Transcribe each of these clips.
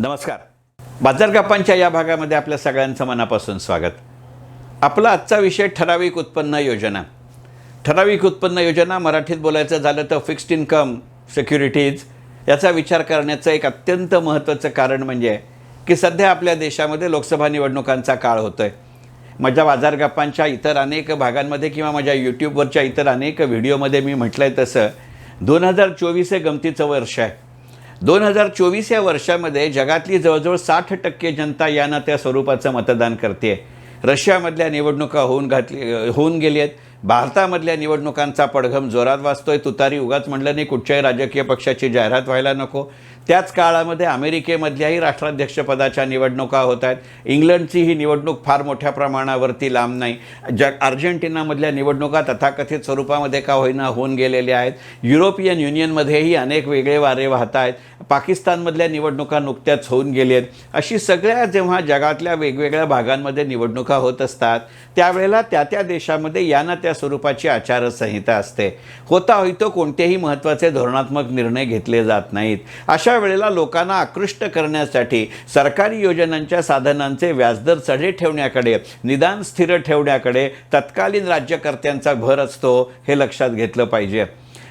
नमस्कार. बाजार गप्पांच्या या भागामध्ये आपल्या सगळ्यांचं मनापासून स्वागत. आपला आजचा विषय ठराविक उत्पन्न योजना. ठराविक उत्पन्न योजना मराठीत बोलायचं झालं तर फिक्स्ड इन्कम सिक्युरिटीज याचा विचार करण्याचं एक अत्यंत महत्त्वाचं कारण म्हणजे की सध्या आपल्या देशामध्ये लोकसभा निवडणुकांचा काळ होतो आहे माझ्या बाजार गप्पांच्या इतर अनेक भागांमध्ये किंवा माझ्या यूट्यूबवरच्या इतर अनेक व्हिडिओमध्ये मी म्हटलं आहे तसं दोन हजार चोवीस हे गमतीचं वर्ष आहे. दोन हजार चोवीस या वर्षामध्ये जगातली जवळजवळ साठ टक्के जनता या ना त्या स्वरूपाचं मतदान करते रशियामधल्या निवडणुका होऊन घातली होऊन गेली आहेत. भारतामधल्या निवडणुकांचा पडघम जोरात वाचतोय तुतारी उगाच म्हणलं नाही कुठच्याही राजकीय पक्षाची जाहिरात व्हायला नको. त्याच काळामध्ये अमेरिकेमधल्याही राष्ट्राध्यक्षपदाच्या निवडणुका होत आहेत. इंग्लंडची ही निवडणूक फार मोठ्या प्रमाणावरती लांब नाही. जग अर्जेंटिनामधल्या निवडणुका तथाकथित स्वरूपामध्ये का होईना होऊन गेलेल्या आहेत. युरोपियन युनियनमध्येही अनेक वेगळे वारे वाहत आहेत. पाकिस्तानमधल्या निवडणुका नुकत्याच होऊन गेली आहेत. अशी सगळ्या जेव्हा जगातल्या वेगवेगळ्या भागांमध्ये निवडणुका होत असतात त्यावेळेला त्या त्या देशामध्ये या ना त्या स्वरूपाची आचारसंहिता असते. होता होईतो कोणतेही महत्त्वाचे धोरणात्मक निर्णय घेतले जात नाहीत. अशा वेळेला लोकांना आकृष्ट करण्यासाठी सरकारी योजनांच्या साधनांचे व्याजदर चढे ठेवण्याकडे निदान स्थिर ठेवण्याकडे तत्कालीन राज्यकर्त्यांचा भर असतो हे लक्षात घेतलं पाहिजे.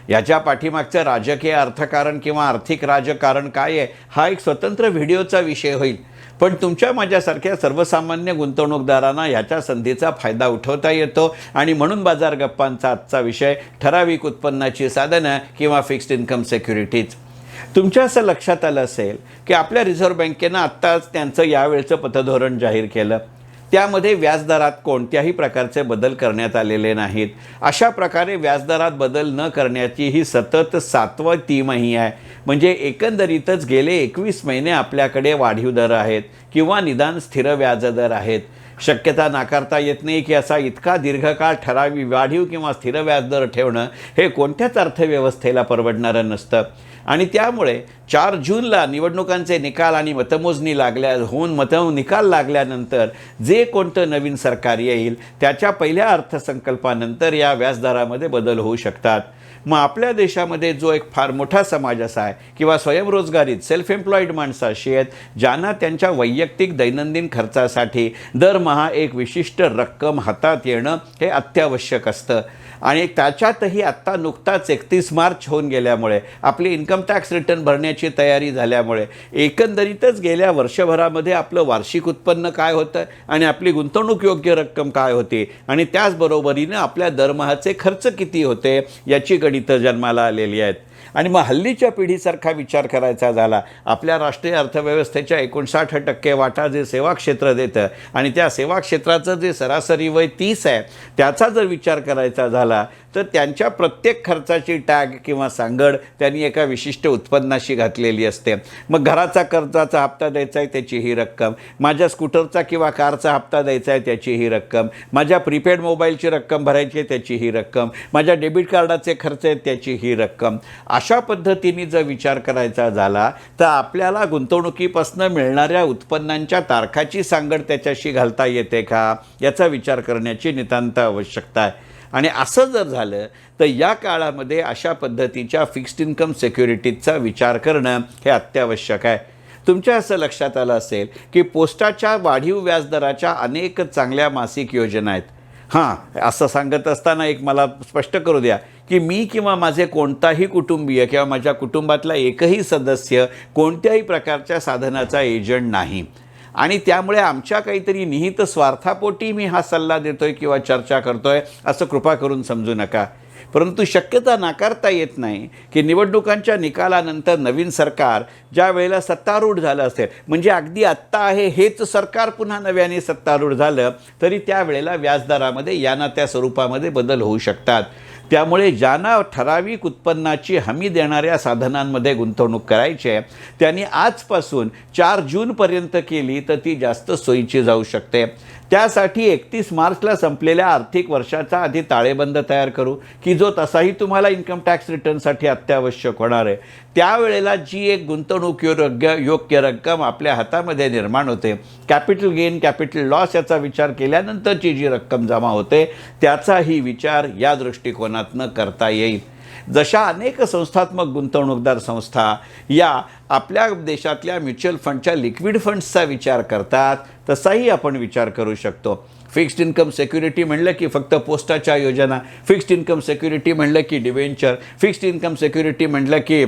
याच्या पाठीमागचं राजकीय अर्थकारण किंवा आर्थिक राजकारण काय आहे? हा एक स्वतंत्र व्हिडिओचा विषय होईल. पण तुमच्या माझ्यासारख्या सर्वसामान्य गुंतवणूकदारांना ह्याच्या संधीचा फायदा उठवता येतो. आणि म्हणून बाजार गप्पांचा आजचा विषय ठराविक उत्पन्नाची साधनं किंवा फिक्स्ड इन्कम सिक्युरिटीज. तुमच्या असं लक्षात आलं असेल की आपल्या रिझर्व्ह बँकेनं आत्ताच त्यांचं यावेळचं पतधोरण जाहीर केलं. त्यामध्ये व्याजदरात कोणत्याही प्रकारचे बदल करण्यात आलेले नाहीत. अशा प्रकारे व्याजदरात बदल न करण्याची ही सतत सातवा तिमाही आहे. म्हणजे एकंदरीतच गेले एकवीस महिने आपल्याकडे वाढीव दर आहेत किंवा निदान स्थिर व्याजदर आहेत. शक्यता नाकारता येत नाही की असा इतका दीर्घकाळ ठरावी वाढीव किंवा स्थिर व्याजदर ठेवणं हे कोणत्याच अर्थव्यवस्थेला परवडणारं नसतं. आणि त्यामुळे चार जूनला निवडणुकांचे निकाल आणि मतमोजणी लागल्या होऊन मत निकाल लागल्यानंतर जे कोणतं नवीन सरकार येईल त्याच्या पहिल्या अर्थसंकल्पानंतर या व्याजदरामध्ये बदल होऊ शकतात. मग आपल्या देशामध्ये जो एक फार मोठा समाज असा आहे किंवा स्वयंरोजगारीत सेल्फ एम्प्लॉईड माणसं अशी आहेत ज्यांना त्यांच्या वैयक्तिक दैनंदिन खर्चासाठी दरमहा एक विशिष्ट रक्कम हातात येणं हे अत्यावश्यक असतं. आणि त्याच्यातही आत्ता नुकताच एकतीस मार्च होऊन गेल्यामुळे आपली इन्कम टॅक्स रिटर्न भरण्याची तयारी झाल्यामुळे एकंदरीतच गेल्या वर्षभरामध्ये आपलं वार्षिक उत्पन्न काय होतं आणि आपली गुंतवणूक योग्य रक्कम काय होती आणि त्याचबरोबरीनं आपल्या दरमहाचे खर्च किती होते याची गणितं जन्माला आलेली आहेत. आणि मग हल्लीच्या पिढीसारखा विचार करायचा झाला. आपल्या राष्ट्रीय अर्थव्यवस्थेच्या एकोणसाठ टक्के वाटा जे सेवा क्षेत्र देतं आणि त्या सेवा क्षेत्राचं जे सरासरी वय तीस आहे त्याचा जर विचार करायचा झाला तर त्यांच्या प्रत्येक खर्चाची टॅग किंवा सांगड त्यांनी एका विशिष्ट उत्पन्नाशी घातलेली असते. मग घराचा कर्जाचा हप्ता द्यायचा आहे त्याची ही रक्कम. माझ्या स्कूटरचा किंवा कारचा हप्ता द्यायचा आहे त्याची ही रक्कम. माझ्या प्रीपेड मोबाईलची रक्कम भरायची आहे त्याची ही रक्कम. माझ्या डेबिट कार्डाचे खर्च आहेत त्याची ही रक्कम. अशा पद्धतीने जर विचार करायचा झाला तर आपल्याला गुंतवणुकीपासून मिळणाऱ्या उत्पन्नांच्या तारखाची सांगड त्याच्याशी घालता येते का? याचा विचार करण्याची नितांत आवश्यकता आहे. आणि असं जर झालं तर या काळामध्ये अशा पद्धतीच्या फिक्स्ड इन्कम सिक्युरिटीजचा विचार करणं हे अत्यावश्यक आहे. तुमच्या असं लक्षात आलं असेल की पोस्टाच्या वाढीव व्याजदराच्या अनेक चांगल्या मासिक योजना आहेत. हां असं सांगत असताना एक मला स्पष्ट करू द्या की मी किंवा माझे कोणताही कुटुंबीय किंवा माझ्या कुटुंबातला एकही सदस्य कोणत्याही प्रकारच्या साधनाचा एजंट नाही. आणि त्यामुळे आमच्या काहीतरी निहित स्वार्थापोटी मी हा सल्ला देतोय किंवा चर्चा करतोय असं कृपा करून समजू नका. परंतु शक्यता नाकारता येत नाही की निवडणुकांच्या निकालानंतर नवीन सरकार ज्या वेळेला सत्तारूढ झालं असेल. म्हणजे अगदी आत्ता आहे हेच सरकार पुन्हा नव्याने सत्तारूढ झालं तरी त्यावेळेला व्याजदरामध्ये याना त्या स्वरूपामध्ये बदल होऊ शकतात. त्यामुळे ज्यांना ठराविक उत्पन्नाची हमी देणाऱ्या साधनांमध्ये गुंतवणूक करायची आहे त्यांनी आजपासून चार जूनपर्यंत केली तर ती जास्त सोयीची जाऊ शकते. त्यासाठी एकतीस मार्चला संपलेल्या आर्थिक वर्षाचा आधी ताळेबंद तयार करू की जो तसाही तुम्हाला इन्कम टॅक्स रिटर्नसाठी अत्यावश्यक होणार आहे. त्यावेळेला जी एक गुंतवणूक योग्य योग्य रक्कम आपल्या हातामध्ये निर्माण होते कॅपिटल गेन कॅपिटल लॉस याचा विचार केल्यानंतरची जी रक्कम जमा होते त्याचाही विचार या दृष्टिकोनातनं करता येईल. जशा अनेक संस्थात्मक गुंतवणूकदार संस्था या आपल्या देशातल्या म्युच्युअल फंडच्या लिक्विड फंड्सचा विचार करतात तसाही आपण विचार करू शकतो. फिक्स्ड इन्कम सेक्युरिटी म्हणलं की फक्त पोस्टाच्या योजना फिक्स्ड इन्कम सेक्युरिटी म्हणलं की डिव्हेंचर फिक्स्ड इन्कम सेक्युरिटी म्हणलं की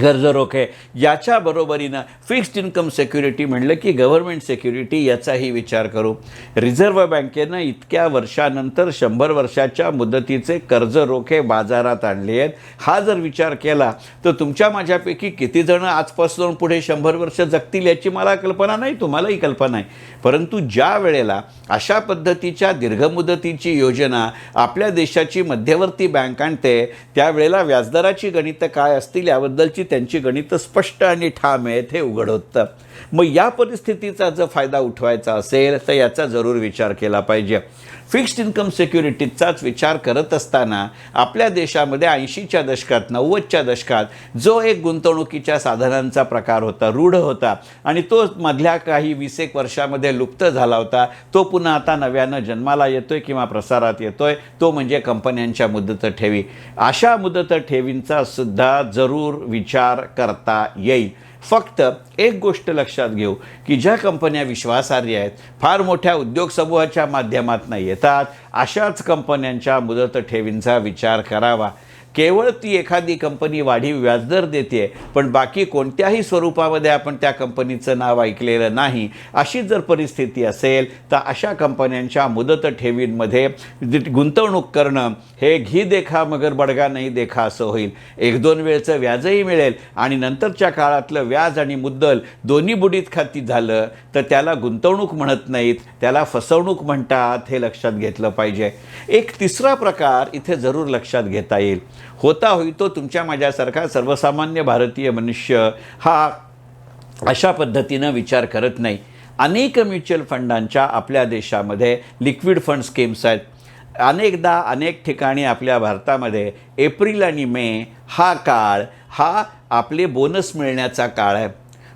कर्ज रोखे याच्या बरोबरीनं फिक्स्ड इन्कम सेक्युरिटी म्हणलं की गव्हर्नमेंट सेक्युरिटी याचाही विचार करू. रिझर्व्ह बँकेनं इतक्या वर्षानंतर शंभर वर्षाच्या मुदतीचे कर्ज रोखे बाजारात आणले आहेत. हा जर विचार केला तर तुमच्या माझ्यापैकी किती जण आजपासून पुढे शंभर वर्ष जगतील याची मला कल्पना नाही तुम्हालाही कल्पना आहे परंतु ज्या वेळेला अशा पद्धतीच्या दीर्घमुदतीची योजना आपल्या देशाची मध्यवर्ती बँक आणते त्यावेळेला व्याजदराची गणितं काय असतील याबद्दलची त्यांची गणितं स्पष्ट आणि ठाम आहेत हे उघड होतं मग या परिस्थितीचा जर फायदा उठवायचा असेल तर याचा जरूर विचार केला पाहिजे. फिक्स्ड इन्कम सिक्युरिटीचाच विचार करत असताना आपल्या देशामध्ये ऐंशीच्या दशकात नव्वदच्या दशकात जो एक गुंतवणुकीच्या साधनांचा प्रकार होता रूढ होता आणि तो मधल्या काही वीस एक वर्षामध्ये लुप्त झाला होता तो पुन्हा आता नव्यानं जन्माला येतोय किंवा प्रसारात येतोय तो म्हणजे कंपन्यांच्या मुदत ठेवी. अशा मुदत ठेवींचा सुद्धा जरूर विचार करता येईल. फक्त एक गोष्ट लक्षात घेऊ की ज्या कंपन्या विश्वासार्ह आहेत फार मोठ्या उद्योग समूहाच्या माध्यमातून येतात अशाच कंपन्यांच्या मुदत ठेवींचा विचार करावा. केवळ ती एखादी कंपनी वाढीव व्याजदर देते पण बाकी कोणत्याही स्वरूपामध्ये आपण त्या कंपनीचं नाव ऐकलेलं नाही अशी जर परिस्थिती असेल तर अशा कंपन्यांच्या मुदत ठेवींमध्ये गुंतवणूक करणं हे घी देखा मगर बडगा नाही देखा असं होईल. एक दोन वेळचं व्याजही मिळेल आणि नंतरच्या काळातलं व्याज आणि मुद्दल दोन्ही बुडीत खाती झालं तर त्याला गुंतवणूक म्हणत नाहीत त्याला फसवणूक म्हणतात हे लक्षात घेतलं पाहिजे. एक तिसरा प्रकार इथे जरूर लक्षात घेता येईल. होता होई तो तुमच्या माझ्यासारखा सर्वसामान्य भारतीय मनुष्य हा अशा पद्धतीनं विचार करत नाही. अनेक म्युच्युअल फंडांच्या आपल्या देशामध्ये लिक्विड फंड स्कीम्स आहेत. अनेकदा अनेक ठिकाणी आपल्या भारतामध्ये एप्रिल आणि मे हा काळ हा आपले बोनस मिळण्याचा काळ आहे.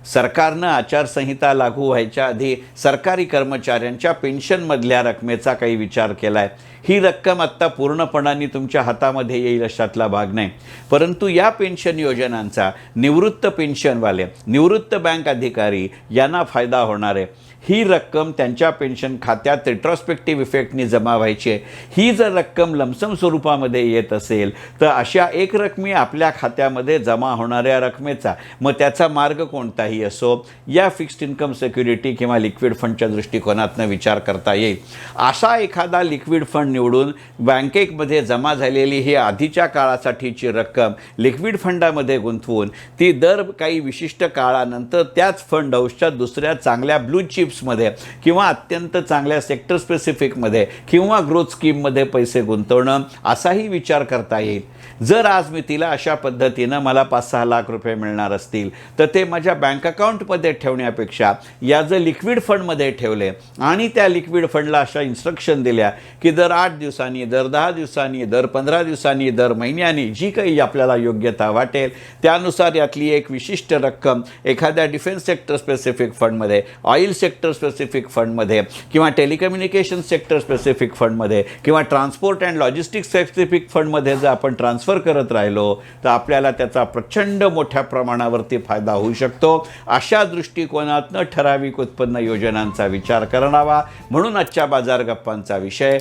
सरकारनं आचारसंहिता लागू व्हायच्या आधी सरकारी कर्मचाऱ्यांच्या पेन्शनमधल्या रकमेचा काही विचार केला आहे ही रक्कम आत्ता पूर्णपणाने तुमच्या हातामध्ये येईल अशातला भाग नाही. परंतु या पेन्शन योजनांचा निवृत्त पेन्शनवाले निवृत्त बँक अधिकारी यांना फायदा होणार आहे. ही रक्कम त्यांच्या पेन्शन खात्यात रिट्रॉस्पेक्टिव्ह इफेक्टनी जमा व्हायची आहे. ही जर रक्कम लमसम स्वरूपामध्ये येत असेल तर अशा एक रकमी आपल्या खात्यामध्ये जमा होणाऱ्या रकमेचा मग त्याचा मार्ग कोणताही असो या फिक्स्ड इन्कम सिक्युरिटी किंवा लिक्विड फंडच्या दृष्टिकोनातनं विचार करता येईल. असा एखादा लिक्विड फंड निवडून बँकेमध्ये जमा झालेली ही आधीच्या काळासाठीची रक्कम लिक्विड फंडामध्ये गुंतवून ती दर काही विशिष्ट काळानंतर त्याच फंड हाऊसच्या दुसऱ्या चांगल्या ब्लू चिप्समध्ये किंवा अत्यंत चांगल्या सेक्टर स्पेसिफिकमध्ये किंवा ग्रोथ स्कीममध्ये पैसे गुंतवणं असाही विचार करता येईल. जर आज मी तिला अशा पद्धतीनं मला पाच सहा लाख रुपये मिळणार असतील तर ते माझ्या बँक अकाउंटमध्ये ठेवण्यापेक्षा या जर लिक्विड फंडमध्ये ठेवले आणि त्या लिक्विड फंडला अशा इन्स्ट्रक्शन दिल्या की जर आठ दिवसांनी दर दहा दिवसांनी दर पंधरा दिवसांनी दर महिन्यानी जी काही आपल्याला योग्यता वाटेल त्यानुसार यातली एक विशिष्ट रक्कम एखाद्या डिफेन्स सेक्टर स्पेसिफिक फंडमध्ये ऑइल सेक्टर स्पेसिफिक फंडमध्ये किंवा टेलिकम्युनिकेशन सेक्टर स्पेसिफिक फंडमध्ये किंवा ट्रान्सपोर्ट अँड लॉजिस्टिक्स स्पेसिफिक फंडमध्ये जर आपण ट्रान्सफर करत राहिलो तर आपल्याला त्याचा प्रचंड मोठ्या प्रमाणावरती फायदा होऊ शकतो. अशा दृष्टिकोनातनं ठराविक उत्पन्न योजनांचा विचार करावा म्हणून आजच्या बाजार गप्पांचा विषय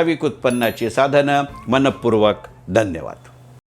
ठराविक उत्पन्नाची साधनं. मनपूर्वक धन्यवाद.